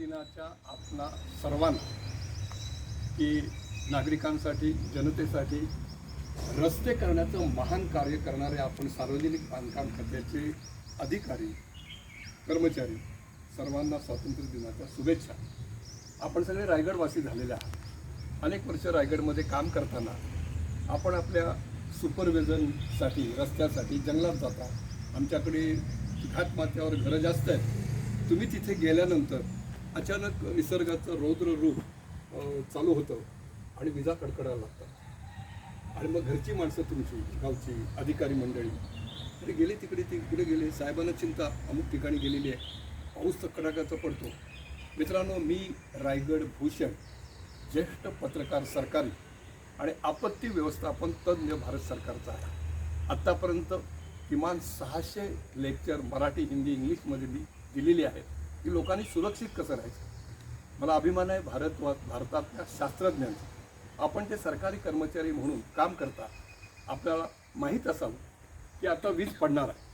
दिनाच्या आपला सर्वांना की नागरिकांसाठी जनतेसाठी रस्ते करण्याचं महान कार्य करणारे आपण सार्वजनिक बांधकाम खात्याचे अधिकारी कर्मचारी सर्वांना स्वातंत्र्य दिनाच्या शुभेच्छा. आपण सगळे रायगडवासी झालेले आहात. अनेक वर्ष रायगडमध्ये काम करताना आपण आपल्या सुपरविजनसाठी रस्त्यासाठी जंगलात जाता. आमच्याकडे घाटमाथ्यावर घरं जास्त आहेत. तुम्ही तिथे गेल्यानंतर अचानक निसर्गाचं रौद्र रूप चालू होतं आणि विजा कडकडायला लागतात. आणि मग घरची माणसं तुमची गावची अधिकारी मंडळी अरे गेले तिकडे तिकडे गेले. साहेबांना चिंता अमुक ठिकाणी गेलेली आहे. पाऊस तर कडाक्याचा पडतो. मित्रांनो मी रायगड भूषण ज्येष्ठ पत्रकार सरकारी आणि आपत्ती व्यवस्थापन तज्ज्ञ भारत सरकारचा आहे. आत्तापर्यंत किमान सहाशे लेक्चर मराठी हिंदी इंग्लिशमध्ये मी दिलेली आहेत. की लोकांनी सुरक्षित कसं राहायचं? मला अभिमान आहे भारत भारतातल्या शास्त्रज्ञांचा. आपण ते सरकारी कर्मचारी म्हणून काम करता आपल्याला माहीत असावं की आता वीज पडणार आहे.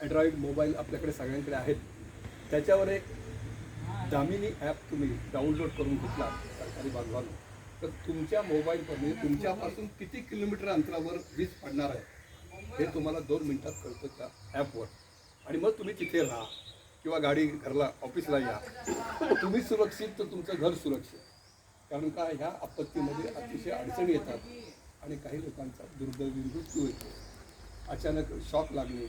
अँड्रॉइड मोबाईल आपल्याकडे सगळ्यांकडे आहेत. त्याच्यावर एक दामिनी ॲप तुम्ही डाउनलोड करून घेतला सरकारी बांधवांना. तर तुमच्या मोबाईलवर म्हणजे तुमच्यापासून किती किलोमीटर अंतरावर वीज पडणार आहे हे तुम्हाला दोन मिनटात कळतं त्या ॲपवर आणि मग तुम्ही तिथे राहा. किंवा गाडी घरला ऑफिसला या. तुम्ही सुरक्षित तर तुमचं घर सुरक्षित. कारण का ह्या आपत्तीमध्ये अतिशय अडचणी येतात आणि काही लोकांचा दुर्दैवी मृत्यू येतो अचानक शॉक लागणे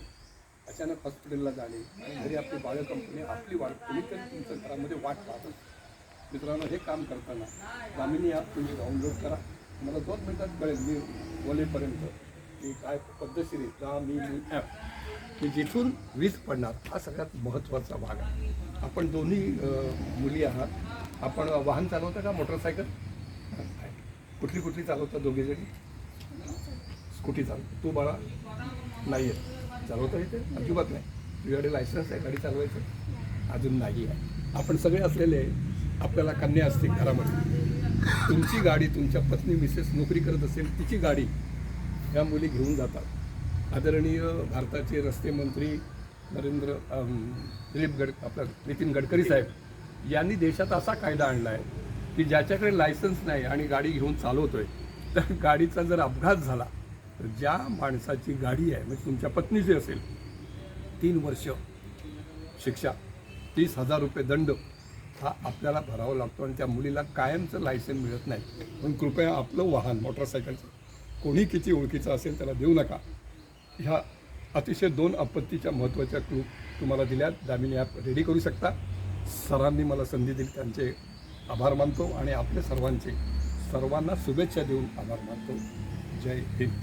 अचानक हॉस्पिटलला जाणे आणि घरी आपली बाळ कंपनी आपली वाट कोणीतरी तुमच्या घरामध्ये वाट पाहत मित्रांनो हे काम करताना दामिनी ॲप तुम्ही डाउनलोड करा. मला दोन मिनिटात कळेल मी बोलेपर्यंत की काय पद्धतशीर आहे. दामिनी ॲप की जिथून वीज पडणार हा सगळ्यात महत्त्वाचा भाग आहे. आपण दोन्ही मुली आहात. आपण वाहन चालवता का मोटरसायकल? कुठली कुठली चालवता दोघीजणी स्कूटी चालव. तू बाळा नाही आहे चालवता येते? अजिबात नाही. तुझ्याकडे लायसन्स आहे गाडी चालवायचं? अजून नाही आहे. आपण सगळे असलेले आपल्याला कन्या असते घरामध्ये. तुमची गाडी तुमच्या पत्नी मिसेस नोकरी करत असेल तिची गाडी ह्या मुली घेऊन जातात. आदरणीय भारताचे रस्ते मंत्री नरेंद्र दिलीप गड आपला नितीन गडकरी साहेब यांनी देशात असा कायदा आणला आहे की ज्याच्याकडे लायसन्स नाही आणि गाडी घेऊन चालवतोय तर गाडीचा जर अपघात झाला तर ज्या माणसाची गाडी आहे म्हणजे तुमच्या पत्नीची असेल तीन वर्ष शिक्षा तीस हजार रुपये दंड हा आपल्याला भरावा लागतो आणि त्या मुलीला कायमचं लायसन मिळत नाही. म्हणून कृपया आपलं वाहन मोटरसायकलचं कोणी किती ओळखीचं असेल त्याला देऊ नका. ह्या अतिशय दोन आपत्तीच्या महत्त्वाच्या क्लू तुम्हाला दिल्यात. दामिनी ॲप रेडी करू शकता. सरांनी मला संधी दिली. त्यांचे आभार मानतो आणि आपल्या सर्वांचे सर्वांना शुभेच्छा देऊन आभार मानतो. जय हिंद.